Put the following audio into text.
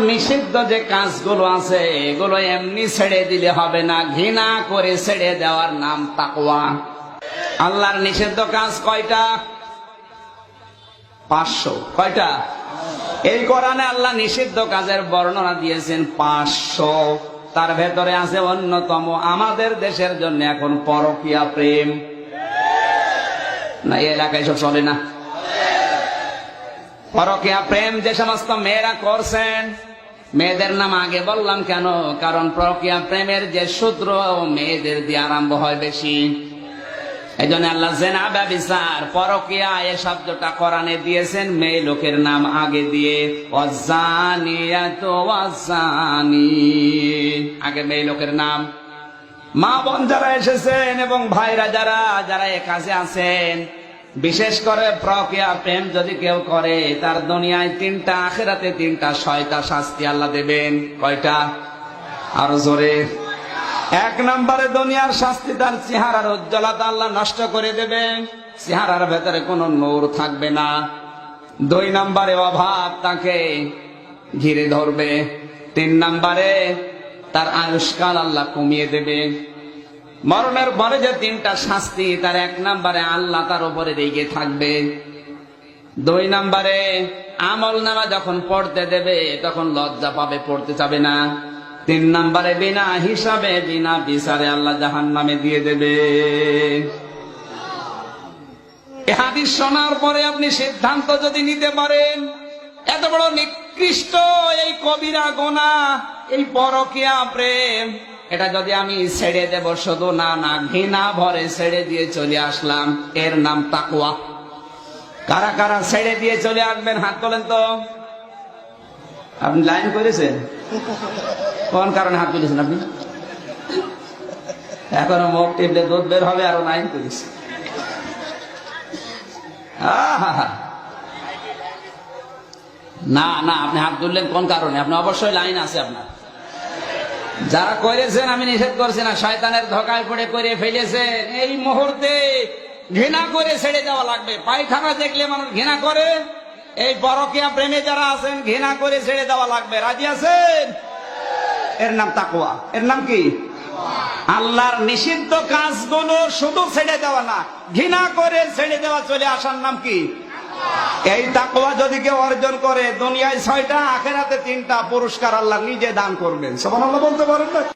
নিষিদ্ধ যে কাজগুলো আছে, এগুলো এমনি ছেড়ে দিলে হবে না। ঘৃণা করে ছেড়ে দেওয়ার নাম তাকওয়া। আল্লাহর নিষিদ্ধ কাজ কয়টা? পাঁচশো। কয়টা? এই কোরআনে আল্লাহ নিষিদ্ধ কাজের বর্ণনা দিয়েছেন পাঁচশো। তার ভেতরে আছে অন্যতম, আমাদের দেশের জন্য এখন পরকিয়া প্রেম। না এলাকায় সব চলে না। পরকিয়া প্রেম যে সমস্ত মেয়েরা করছেন, মেয়েদের নাম আগে বললাম কেন? কারণ পরকিয়া প্রেমের যে সূত্র মেয়েদের দিয়ে আরম্ভ হয় বেশি। এই জন্য আল্লাহ জেনা ব্যবিচার, পরকিয়া এ শব্দটা কোরআনে দিয়েছেন, মেয়ে লোকের নাম আগে দিয়ে অজানি আগে মেয়ে লোকের নাম। মা বোন যারা এসেছেন এবং ভাইরা যারা যারা এ কাজে আছেন বিশেষ করে প্রক্রিয়া প্রেম যদি কেউ করে, তার দুনিয়ায় তিনটা, আখেরাতে তিনটা, ছয়টা শাস্তি আল্লাহ দেবেন। কয়টা? আর জোরে। এক নম্বরে দুনিয়ার শাস্তি তার চেহারার উজ্জ্বলতা আল্লাহ নষ্ট করে দেবেন। চেহারার ভেতরে কোনো নূর থাকবে না। দুই নম্বরে অভাব তাকে ঘিরে ধরবে। তিন নম্বরে তার আয়ুষ্কাল আল্লাহ কমিয়ে দেবে। মরণের পরে যে তিনটা শাস্তি, তার এক নম্বরে আল্লাহ তার উপরে রেগে থাকবে। দুই নম্বরে আমল নামা যখন পড়তে দেবে, তখন লজ্জা পাবে, পড়তে যাবে না। তিন নম্বরে বিনা হিসাবে, বিনা বিচারে আল্লাহ জাহান নামে দিয়ে দেবে। হাদিস শোনার পরে আপনি সিদ্ধান্ত যদি নিতে পারেন, এত বড় নিকৃষ্ট এই কবিরা গোনা, এই পরকিয়া প্রেম। এটা যদি আমি ছেড়ে দেব, শুধু না না, ঘৃণা ভরে ছেড়ে দিয়ে চলে আসলাম। এর নাম তাকুয়া কারা কারা ছেড়ে দিয়ে চলে আসবেন? হাত তোলেন তো। আপনি লাইন করেছেন? কোন কারণে হাত তুলেছেন আপনি? এখনও মুখ টিপলে দুধ বের হবে, আরও লাইন করেছে। না না, আপনি হাত তুললেন কোন কারণে? আপনি অবশ্যই লাইন আছে আপনার। যারা করেছেন, আমি নিষেধ করছি না। শয়তানের ধোকায় পড়ে করে ফেলেছেন এই মুহূর্তে ঘৃণা করে ছেড়ে দেওয়া লাগবে। পায়খানা দেখলে মানুষ ঘৃণা করে। এই পরকিয়া প্রেমে যারা আছেন, ঘৃণা করে ছেড়ে দেওয়া লাগবে। রাজি আছেন? এর নাম তাকুয়া এর নাম কি? আল্লাহর নিষিদ্ধ কাজগুলো শুধু ছেড়ে দেওয়া না, ঘৃণা করে ছেড়ে দেওয়া চলে আসার নাম কি? এই তাকওয়া যদি কেউ অর্জন করে, দুনিয়ায় ছয়টা, আখেরাতে তিনটা, পুরস্কার আল্লাহ নিজে দান করবেন। সবার আল্লাহ বলতে পারেন না?